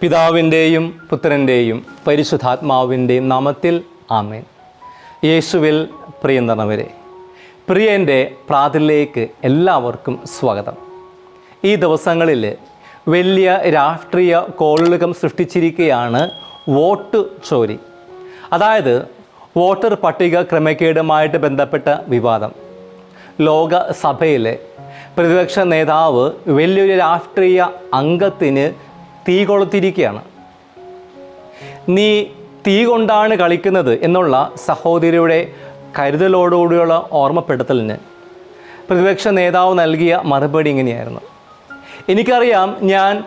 പിതാവിന്റെയും പുത്രന്റെയും പരിശുദ്ധാത്മാവിന്റെയും നാമത്തിൽ ആമേൻ. യേശുവിൽ പ്രിയന്തണവരെ പ്രിയന്റെ പ്രാതിലേക്ക് എല്ലാവർക്കും സ്വാഗതം. ഈ ദിവസങ്ങളിൽ വലിയ രാഷ്ട്രീയ കോളുകം സൃഷ്ടിച്ചിരിക്കുകയാണ് വോട്ട് ചോരി. അതായത് വോട്ടർ പട്ടിക ക്രമക്കേടുമായിട്ട് ബന്ധപ്പെട്ട വിവാദം. ലോകസഭയിലെ പ്രതിപക്ഷ നേതാവ് വലിയൊരു രാഷ്ട്രീയ അംഗത്തിന് തീ കൊളുത്തിരിക്കുകയാണ്. നീ തീ കൊണ്ടാണ് കളിക്കുന്നത് എന്നുള്ള സഹോദരിയുടെ കരുതലോടുകൂടിയുള്ള ഓർമ്മപ്പെടുത്തലിന് പ്രതിപക്ഷ നേതാവ് നൽകിയ മറുപടി ഇങ്ങനെയായിരുന്നു. എനിക്കറിയാം ഞാൻ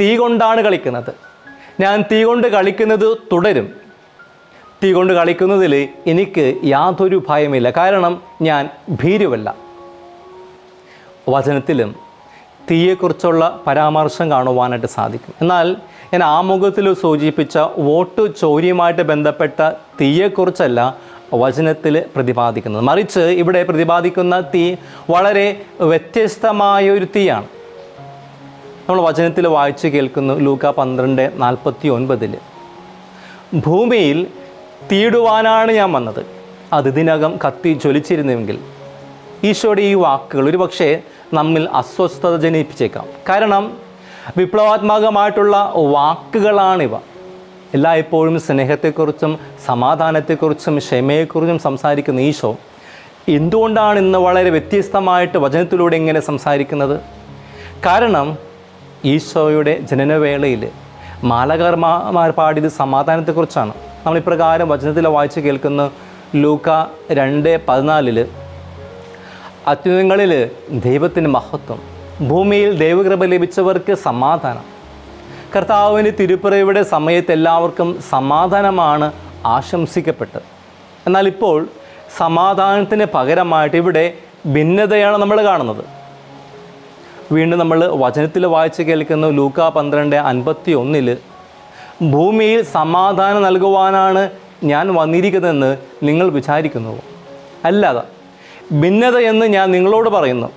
തീ കൊണ്ടാണ് കളിക്കുന്നത്. ഞാൻ തീ കൊണ്ട് കളിക്കുന്നത് തുടരും. തീ കൊണ്ട് കളിക്കുന്നതിൽ എനിക്ക് യാതൊരു ഭയമില്ല. കാരണം ഞാൻ ഭീരുവല്ല. വചനത്തിലും തീയെക്കുറിച്ചുള്ള പരാമർശം കാണുവാനായിട്ട് സാധിക്കും. എന്നാൽ ഞാൻ ആമുഖത്തിൽ സൂചിപ്പിച്ച വോട്ട് ചോരിയുമായിട്ട് ബന്ധപ്പെട്ട തീയെക്കുറിച്ചല്ല വചനത്തിൽ പ്രതിപാദിക്കുന്നത്. മറിച്ച് ഇവിടെ പ്രതിപാദിക്കുന്ന തീ വളരെ വ്യത്യസ്തമായ ഒരു തീയാണ്. നമ്മൾ വചനത്തിൽ വായിച്ച് കേൾക്കുന്നു ലൂക്ക പന്ത്രണ്ട് നാൽപ്പത്തി ഒൻപതിൽ ഭൂമിയിൽ തീടുവാനാണ് ഞാൻ വന്നത്. അത് ഇതിനകം കത്തി ജ്വലിച്ചിരുന്നുവെങ്കിൽ ഈശോയുടെ ഈ വാക്കുകൾ ഒരു പക്ഷേ നമ്മിൽ അസ്വസ്ഥത ജനിപ്പിച്ചേക്കാം. കാരണം വിപ്ലവാത്മകമായിട്ടുള്ള വാക്കുകളാണിവ. എല്ലായ്പ്പോഴും സ്നേഹത്തെക്കുറിച്ചും സമാധാനത്തെക്കുറിച്ചും ക്ഷമയെക്കുറിച്ചും സംസാരിക്കുന്ന ഈശോ എന്തുകൊണ്ടാണ് ഇന്ന് വളരെ വ്യത്യസ്തമായിട്ട് വചനത്തിലൂടെ ഇങ്ങനെ സംസാരിക്കുന്നത്? കാരണം ഈശോയുടെ ജനനവേളയിൽ മാലകർമാർ പാടിയത് സമാധാനത്തെക്കുറിച്ചാണ്. നമ്മൾ ഇപ്രകാരം വചനത്തിൽ വായിച്ച് കേൾക്കുന്ന. ലൂക്ക രണ്ട് പതിനാലിൽ അത്യുന്നങ്ങളിൽ ദൈവത്തിന് മഹത്വം. ഭൂമിയിൽ ദൈവകൃപ ലഭിച്ചവർക്ക് സമാധാനം. കർത്താവിന് തിരുപ്പിറയുടെ സമയത്ത് എല്ലാവർക്കും സമാധാനമാണ് ആശംസിക്കപ്പെട്ടത്. എന്നാൽ ഇപ്പോൾ സമാധാനത്തിന് പകരമായിട്ട് ഇവിടെ ഭിന്നതയാണ് നമ്മൾ കാണുന്നത്. വീണ്ടും നമ്മൾ വചനത്തിൽ വായിച്ച് കേൾക്കുന്ന. ലൂക്ക പന്ത്രണ്ട് അൻപത്തി ഒന്നിൽ ഭൂമിയിൽ സമാധാനം നൽകുവാനാണ് ഞാൻ വന്നിരിക്കുന്നതെന്ന് നിങ്ങൾ വിചാരിക്കുന്നു അല്ലാതെ ഭിന്നത എന്ന് ഞാൻ നിങ്ങളോട് പറയുന്നു.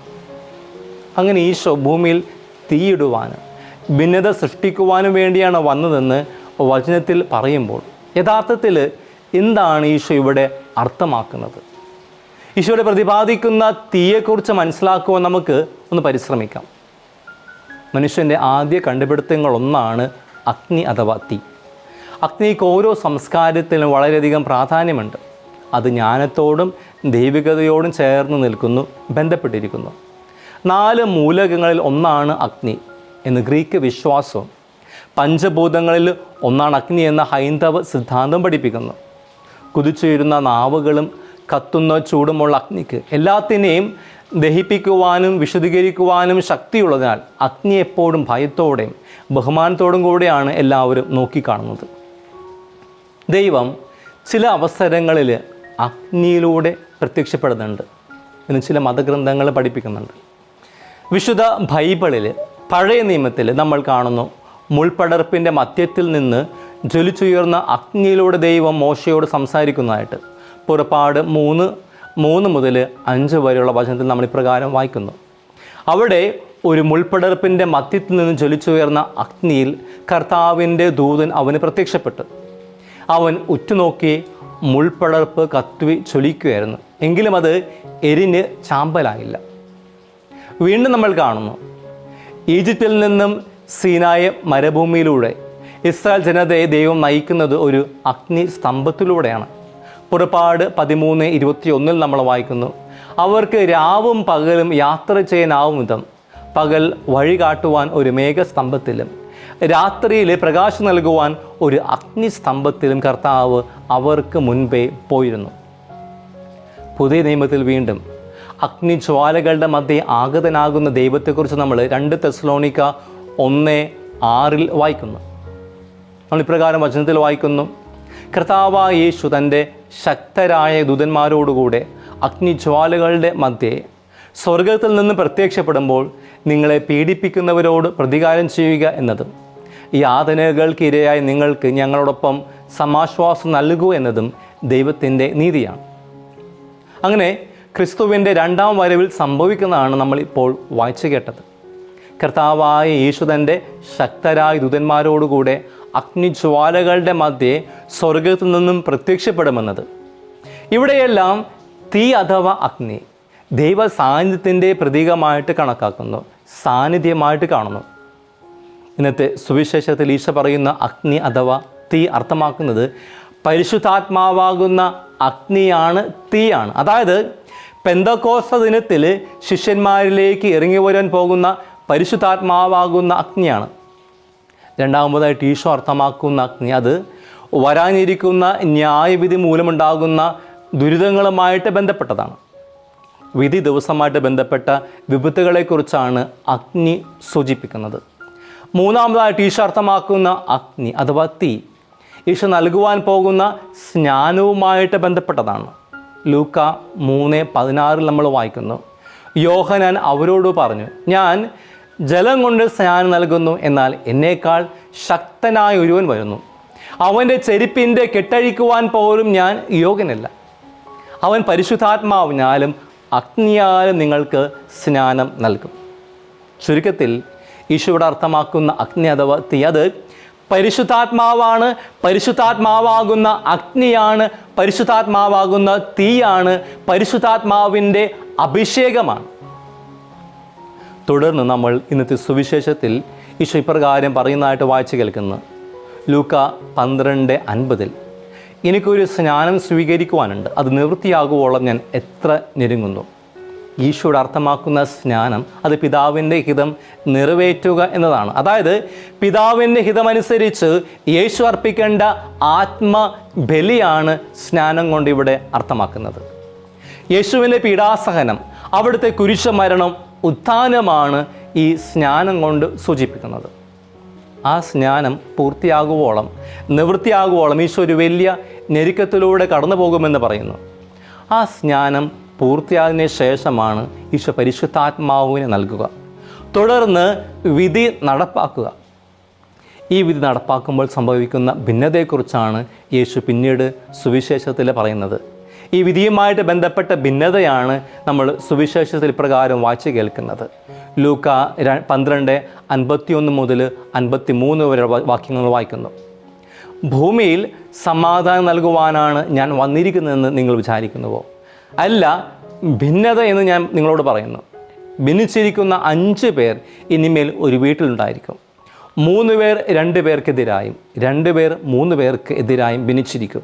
അങ്ങനെ ഈശോ ഭൂമിയിൽ തീയിടുവാനും ഭിന്നത സൃഷ്ടിക്കുവാനും വേണ്ടിയാണ് വന്നതെന്ന് വചനത്തിൽ പറയുമ്പോൾ യഥാർത്ഥത്തിൽ എന്താണ് ഈശോ ഇവിടെ അർത്ഥമാക്കുന്നത്? ഈശോയുടെ പ്രതിപാദിക്കുന്ന തീയെക്കുറിച്ച് മനസ്സിലാക്കുവാൻ നമുക്ക് ഒന്ന് പരിശ്രമിക്കാം. മനുഷ്യന്റെ ആദ്യ കണ്ടുപിടുത്തങ്ങളൊന്നാണ് അഗ്നി അഥവാ തീ. അഗ്നിക്ക് ഓരോ സംസ്കാരത്തിലും വളരെയധികം പ്രാധാന്യമുണ്ട്. അത് ജ്ഞാനത്തോടും ദൈവികതയോടും ചേർന്ന് നിൽക്കുന്നു ബന്ധപ്പെട്ടിരിക്കുന്നു. നാല് മൂലകങ്ങളിൽ ഒന്നാണ് അഗ്നി എന്ന് ഗ്രീക്ക് വിശ്വാസവും പഞ്ചഭൂതങ്ങളിൽ ഒന്നാണ് അഗ്നി എന്ന ഹൈന്ദവ സിദ്ധാന്തം പഠിപ്പിക്കുന്നു. കുതിച്ചുയരുന്ന നാവുകളും കത്തുന്ന ചൂടുമുള്ള അഗ്നിക്ക് എല്ലാത്തിനെയും ദഹിപ്പിക്കുവാനും വിശദീകരിക്കുവാനും ശക്തിയുള്ളതിനാൽ അഗ്നി എപ്പോഴും ഭയത്തോടെയും ബഹുമാനത്തോടും കൂടെയാണ് എല്ലാവരും നോക്കിക്കാണുന്നത്. ദൈവം ചില അവസരങ്ങളിൽ അഗ്നിയിലൂടെ പ്രത്യക്ഷപ്പെടുന്നുണ്ട്. എന്ന് ചില മതഗ്രന്ഥങ്ങൾ പഠിപ്പിക്കുന്നുണ്ട്. വിശുദ്ധ ബൈബിളിൽ പഴയ നിയമത്തിൽ നമ്മൾ കാണുന്നു മുൾപടർപ്പിന്റെ മധ്യത്തിൽ നിന്ന് ജ്വലിച്ചുയർന്ന അഗ്നിയിലൂടെ ദൈവം മോശയോട് സംസാരിക്കുന്നതായിട്ട്. പുറപ്പാട് മൂന്ന് മൂന്ന് മുതൽ അഞ്ച് വരെയുള്ള വചനത്തിൽ നമ്മൾ ഇപ്രകാരം വായിക്കുന്നു. അവിടെ ഒരു മുൾപടർപ്പിന്റെ മധ്യത്തിൽ നിന്ന് ജ്വലിച്ചുയർന്ന അഗ്നിയിൽ കർത്താവിന്റെ ദൂതൻ അവന് പ്രത്യക്ഷപ്പെട്ടു. അവൻ ഉറ്റുനോക്കി മുൾപടർപ്പ് കത്തുവി ചൊലിക്കുകയായിരുന്നു എങ്കിലും അത് എരിഞ്ഞ് ചാമ്പലായില്ല. വീണ്ടും നമ്മൾ കാണുന്നു. ഈജിപ്തിൽ നിന്നും സീനായ മരുഭൂമിയിലൂടെ ഇസ്രായേൽ ജനതയെ ദൈവം നയിക്കുന്നത് ഒരു അഗ്നി സ്തംഭത്തിലൂടെയാണ് പുറപ്പാട് പതിമൂന്ന് ഇരുപത്തി ഒന്നിൽ നമ്മൾ വായിക്കുന്നു അവർക്ക് രാവും പകലും യാത്ര ചെയ്യാനാവും വിധം പകൽ വഴി കാട്ടുവാൻ ഒരു മേഘസ്തംഭത്തിലും രാത്രിയിൽ പ്രകാശം നൽകുവാൻ ഒരു അഗ്നിസ്തംഭത്തിലും കർത്താവ് അവർക്ക് മുൻപേ പോയിരുന്നു. പുതിയ നിയമത്തിൽ വീണ്ടും അഗ്നിജ്വാലകളുടെ മധ്യേ ആഗതനാകുന്ന ദൈവത്തെക്കുറിച്ച് നമ്മൾ രണ്ട് തെസ്ലോണിക്ക ഒന്ന് ആറിൽ വായിക്കുന്നു. നമ്മൾ ഇപ്രകാരം വചനത്തിൽ വായിക്കുന്നു. കർത്താവ യേശു തന്റെ ശക്തരായ ദൂതന്മാരോടുകൂടെ അഗ്നിജ്വാലകളുടെ മധ്യേ സ്വർഗത്തിൽ നിന്ന് പ്രത്യക്ഷപ്പെടുമ്പോൾ നിങ്ങളെ പീഡിപ്പിക്കുന്നവരോട് പ്രതികാരം ചെയ്യുക എന്നതും യാതനകൾക്കിരയായി നിങ്ങൾക്ക് ഞങ്ങളോടൊപ്പം സമാശ്വാസം നൽകൂ എന്നതും ദൈവത്തിന്റെ നീതിയാണ്. അങ്ങനെ ക്രിസ്തുവിന്റെ രണ്ടാം വരവിൽ സംഭവിക്കുന്നതാണ് നമ്മൾ ഇപ്പോൾ വായിച്ചു കേട്ടത്. കർത്താവായ യേശു തന്റെ ശക്തരായ ദുതന്മാരോടുകൂടെ അഗ്നിജ്വാലകളുടെ മധ്യേ സ്വർഗത്തിൽ നിന്നും പ്രത്യക്ഷപ്പെടുമെന്നത്. ഇവിടെയെല്ലാം തീ അഥവാ അഗ്നി ദൈവ സാന്നിധ്യത്തിന്റെ പ്രതീകമായിട്ട് കണക്കാക്കുന്നു സാന്നിധ്യമായിട്ട് കാണുന്നു. ഇന്നത്തെ സുവിശേഷത്തിൽ ഈശ പറയുന്ന അഗ്നി അഥവാ തീ അർത്ഥമാക്കുന്നത് പരിശുദ്ധാത്മാവാകുന്ന അഗ്നിയാണ് തീയാണ്. അതായത് പെന്തക്കോസ്ത ദിനത്തിൽ ശിഷ്യന്മാരിലേക്ക് ഇറങ്ങി വരാൻ പോകുന്ന പരിശുദ്ധാത്മാവാകുന്ന അഗ്നിയാണ്. രണ്ടാമതായിട്ട് ഈശോ അർത്ഥമാക്കുന്ന അഗ്നി അത് വരാനിരിക്കുന്ന ന്യായവിധി മൂലമുണ്ടാകുന്ന ദുരിതങ്ങളുമായിട്ട് ബന്ധപ്പെട്ടതാണ്. വിധി ദിവസമായിട്ട് ബന്ധപ്പെട്ട വിപത്തുകളെക്കുറിച്ചാണ് അഗ്നി സൂചിപ്പിക്കുന്നത്. മൂന്നാമതായിട്ട് ഈശോ അർത്ഥമാക്കുന്ന അഗ്നി അഥവാ തീ ഈശോ നൽകുവാൻ പോകുന്ന സ്നാനവുമായിട്ട് ബന്ധപ്പെട്ടതാണ്. ലൂക്ക മൂന്ന് പതിനാറിൽ നമ്മൾ വായിക്കുന്നു. യോഹനാൻ അവരോട് പറഞ്ഞു ഞാൻ ജലം കൊണ്ട് സ്നാനം നൽകുന്നു എന്നാൽ എന്നേക്കാൾ ശക്തനായ ഒരുവൻ വരുന്നു. അവന്റെ ചെരുപ്പിന്റെ കെട്ടഴിക്കുവാൻ പോലും ഞാൻ യോഗ്യനല്ല. അവൻ പരിശുദ്ധാത്മാവിനാലും അഗ്നിയാലും നിങ്ങൾക്ക് സ്നാനം നൽകും. ചുരുക്കത്തിൽ ഈശോയുടെ അർത്ഥമാക്കുന്ന അഗ്നി അഥവാ തീ അത് പരിശുദ്ധാത്മാവാണ്. പരിശുദ്ധാത്മാവാകുന്ന അഗ്നിയാണ്. പരിശുദ്ധാത്മാവാകുന്ന തീയാണ്. പരിശുദ്ധാത്മാവിന്റെ അഭിഷേകമാണ്. തുടർന്ന് നമ്മൾ ഇന്നത്തെ സുവിശേഷത്തിൽ ഈശോ ഇപ്രകാരം പറയുന്നതായിട്ട് വായിച്ചു കേൾക്കുന്നു. ലൂക്ക പന്ത്രണ്ട് അൻപതിൽ എനിക്കൊരു സ്നാനം സ്വീകരിക്കുവാനുണ്ട്. അത് നിവൃത്തിയാകുവോളം ഞാൻ എത്ര ഞെരുങ്ങുന്നു. ഈശോയുടെ അർത്ഥമാക്കുന്ന സ്നാനം അത് പിതാവിന്റെ ഹിതം നിറവേറ്റുക എന്നതാണ്. അതായത് പിതാവിന്റെ ഹിതമനുസരിച്ച് യേശു അർപ്പിക്കേണ്ട ആത്മബലിയാണ് സ്നാനം കൊണ്ട് ഇവിടെ അർത്ഥമാക്കുന്നത്. യേശുവിന്റെ പീഡാസഹനം അവിടുത്തെ കുരിശ മരണം ഉത്ഥാനമാണ് ഈ സ്നാനം കൊണ്ട് സൂചിപ്പിക്കുന്നത്. ആ സ്നാനം പൂർത്തിയാകുവോളം നിവൃത്തിയാകുവോളം ഈശോ ഒരു വലിയ ഞെരുക്കത്തിലൂടെ കടന്നു പോകുമെന്ന് പറയുന്നു. ആ സ്നാനം പൂർത്തിയായതിനു ശേഷമാണ് ഈശോ പരിശുദ്ധാത്മാവിനെ നൽകുക. തുടർന്ന് വിധി നടപ്പാക്കുക. ഈ വിധി നടപ്പാക്കുമ്പോൾ സംഭവിക്കുന്ന ഭിന്നതയെക്കുറിച്ചാണ് യേശു പിന്നീട് സുവിശേഷത്തിൽ പറയുന്നത്. ഈ വിധിയുമായിട്ട് ബന്ധപ്പെട്ട ഭിന്നതയാണ് നമ്മൾ സുവിശേഷത്തിൽ പ്രകാരം വായിച്ചു കേൾക്കുന്നത്. ലൂക്ക പന്ത്രണ്ട് അൻപത്തിയൊന്ന് മുതൽ അൻപത്തി മൂന്ന് വരെ വാക്യങ്ങൾ വായിക്കുന്നു. ഭൂമിയിൽ സമാധാനം നൽകുവാനാണ് ഞാൻ വന്നിരിക്കുന്നതെന്ന് നിങ്ങൾ വിചാരിക്കുന്നുവോ? അല്ല ഭിന്നത എന്ന് ഞാൻ നിങ്ങളോട് പറയുന്നു. ഭിന്നിച്ചിരിക്കുന്ന അഞ്ച് പേർ ഇനിമേൽ ഒരു വീട്ടിലുണ്ടായിരിക്കും. മൂന്ന് പേർ രണ്ട് പേർക്കെതിരായും രണ്ട് പേർ മൂന്ന് പേർക്ക് എതിരായും ഭിന്നിച്ചിരിക്കും.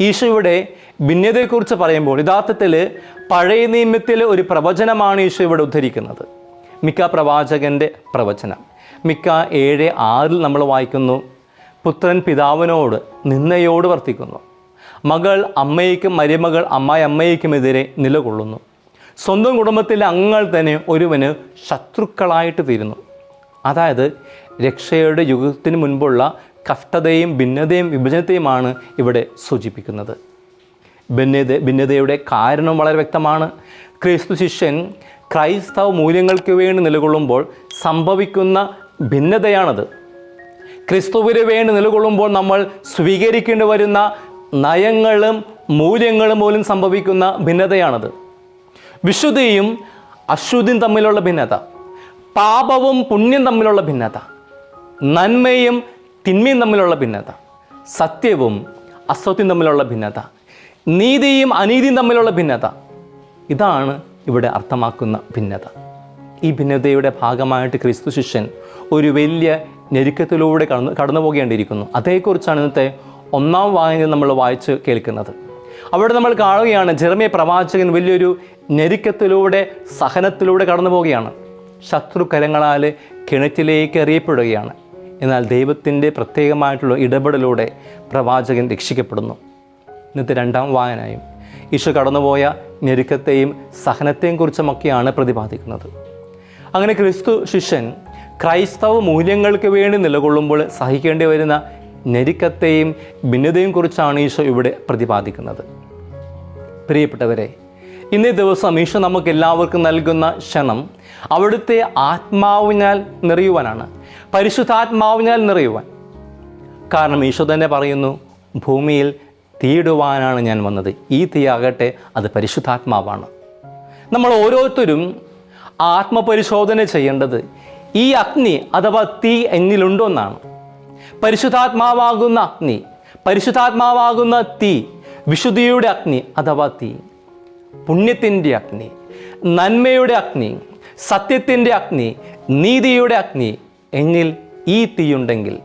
ഈശോയുടെ ഭിന്നതയെക്കുറിച്ച് പറയുമ്പോൾ യഥാർത്ഥത്തിൽ പഴയ നിയമത്തിലെ ഒരു പ്രവചനമാണ് ഈശോ ഇവിടെ ഉദ്ധരിക്കുന്നത്. മിക്ക പ്രവാചകന്റെ പ്രവചനം. മിക്ക ഏഴ് ആറിൽ നമ്മൾ വായിക്കുന്നു പുത്രൻ പിതാവിനോട് നിന്നയോട് വർത്തിക്കുന്നു. മകൾ അമ്മയ്ക്കും മരുമകൾ അമ്മായി അമ്മയ്ക്കുമെതിരെ നിലകൊള്ളുന്നു. സ്വന്തം കുടുംബത്തിലെ അംഗങ്ങൾ തന്നെ ഒരുവന് ശത്രുക്കളായിട്ട് തീരുന്നു. അതായത് രക്ഷയുടെ യുഗത്തിന് മുൻപുള്ള കഷ്ടതയും ഭിന്നതയും വിഭജനത്തെയുമാണ് ഇവിടെ സൂചിപ്പിക്കുന്നത്. ഭിന്നത ഭിന്നതയുടെ കാരണം വളരെ വ്യക്തമാണ്. ക്രിസ്തു ശിഷ്യൻ ക്രൈസ്തവ മൂല്യങ്ങൾക്ക് വേണ്ടി നിലകൊള്ളുമ്പോൾ സംഭവിക്കുന്ന ഭിന്നതയാണത്. ക്രിസ്തുവിന് വേണ്ടി നിലകൊള്ളുമ്പോൾ നമ്മൾ സ്വീകരിക്കേണ്ടി വരുന്ന നയങ്ങളും മൂല്യങ്ങളും പോലും സംഭവിക്കുന്ന ഭിന്നതയാണത്. വിശുദ്ധിയും അശുദ്ധിയും തമ്മിലുള്ള ഭിന്നത പാപവും പുണ്യം തമ്മിലുള്ള ഭിന്നത നന്മയും തിന്മയും തമ്മിലുള്ള ഭിന്നത സത്യവും അസത്യം തമ്മിലുള്ള ഭിന്നത നീതിയും അനീതിയും തമ്മിലുള്ള ഭിന്നത ഇതാണ് ഇവിടെ അർത്ഥമാക്കുന്ന ഭിന്നത. ഈ ഭിന്നതയുടെ ഭാഗമായിട്ട് ക്രിസ്തു ശിഷ്യൻ ഒരു വലിയ ഞെരുക്കത്തിലൂടെ കടന്നു കടന്നു പോകേണ്ടിയിരിക്കുന്നു അതേക്കുറിച്ചാണ് ഇന്നത്തെ ഒന്നാം വായനയിൽ നമ്മൾ വായിച്ച് കേൾക്കുന്നത്. അവിടെ നമ്മൾ കാണുകയാണ് ജെറമിയ പ്രവാചകൻ വലിയൊരു ഞെരുക്കത്തിലൂടെ സഹനത്തിലൂടെ കടന്നു പോവുകയാണ്. ശത്രുക്കരങ്ങളാൽ കിണറ്റിലേക്ക് എറിയപ്പെടുകയാണ്. എന്നാൽ ദൈവത്തിന്റെ പ്രത്യേകമായിട്ടുള്ള ഇടപെടലൂടെ പ്രവാചകൻ രക്ഷിക്കപ്പെടുന്നു. ഇന്നത്തെ രണ്ടാം വായനയും ഈശോ കടന്നുപോയ ഞെരുക്കത്തെയും സഹനത്തെയും കുറിച്ചുമൊക്കെയാണ് പ്രതിപാദിക്കുന്നത്. അങ്ങനെ ക്രിസ്തു ശിഷ്യൻ ക്രൈസ്തവ മൂല്യങ്ങൾക്ക് വേണ്ടി നിലകൊള്ളുമ്പോൾ സഹിക്കേണ്ടി വരുന്ന ഞെരുക്കത്തെയും ഭിന്നതയും കുറിച്ചാണ് ഈശോ ഇവിടെ പ്രതിപാദിക്കുന്നത്. പ്രിയപ്പെട്ടവരെ ഇന്നേ ദിവസം ഈശോ നമുക്ക് എല്ലാവർക്കും നൽകുന്ന ക്ഷണം അവിടുത്തെ ആത്മാവിനാൽ നിറയുവാനാണ്. പരിശുദ്ധാത്മാവിനാൽ നിറയുവാൻ. കാരണം ഈശോ തന്നെ പറയുന്നു ഭൂമിയിൽ തീയിടുവാനാണ് ഞാൻ വന്നത്. ഈ തീയാകട്ടെ അത് പരിശുദ്ധാത്മാവാണ്. നമ്മൾ ഓരോരുത്തരും ആത്മപരിശോധന ചെയ്യേണ്ടത് ഈ അഗ്നി അഥവാ തീ എന്നിലുണ്ടോ എന്നാണ്. പരിശുദ്ധാത്മാവാകുന്ന അഗ്നി പരിശുദ്ധാത്മാവാകുന്ന തീ വിശുദ്ധിയുടെ അഗ്നി അഥവാ തീ. പുണ്യത്തിന്റെ അഗ്നി നന്മയുടെ അഗ്നി സത്യത്തിന്റെ അഗ്നി നീതിയുടെ അഗ്നി എന്നിൽ ഈ തീയുണ്ടെങ്കിൽ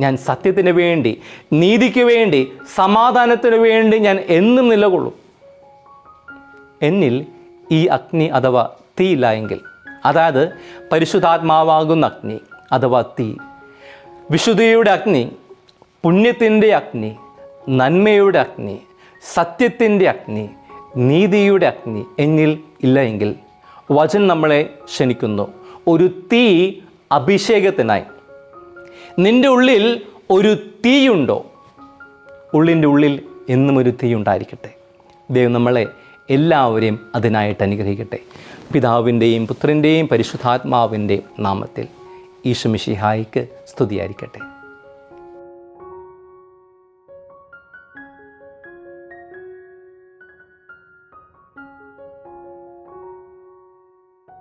ഞാൻ സത്യത്തിന് വേണ്ടി നീതിക്ക് വേണ്ടി സമാധാനത്തിന് വേണ്ടി ഞാൻ എന്നും നിലകൊള്ളും. എന്നിൽ ഈ അഗ്നി അഥവാ തീ ഇല്ല എങ്കിൽ അതായത് പരിശുദ്ധാത്മാവാകുന്ന അഗ്നി അഥവാ തീ. വിശുദ്ധിയുടെ അഗ്നി പുണ്യത്തിന്റെ അഗ്നി നന്മയുടെ അഗ്നി സത്യത്തിന്റെ അഗ്നി നീതിയുടെ അഗ്നി എന്നിൽ ഇല്ല എങ്കിൽ വചൻ നമ്മളെ ക്ഷണിക്കുന്നു. ഒരു തീ അഭിഷേകത്തിനായി. നിന്റെ ഉള്ളിൽ ഒരു തീയുണ്ടോ? ഉള്ളിന്റെ ഉള്ളിൽ എന്നും ഒരു തീ ഉണ്ടായിരിക്കട്ടെ. ദൈവം നമ്മളെ എല്ലാവരെയും അതിനായിട്ട് അനുഗ്രഹിക്കട്ടെ. പിതാവിന്റെയും പുത്രന്റെയും പരിശുദ്ധാത്മാവിന്റെയും നാമത്തിൽ ഈശുമിഷിഹായിക്ക് സ്തുതിയായിരിക്കട്ടെ.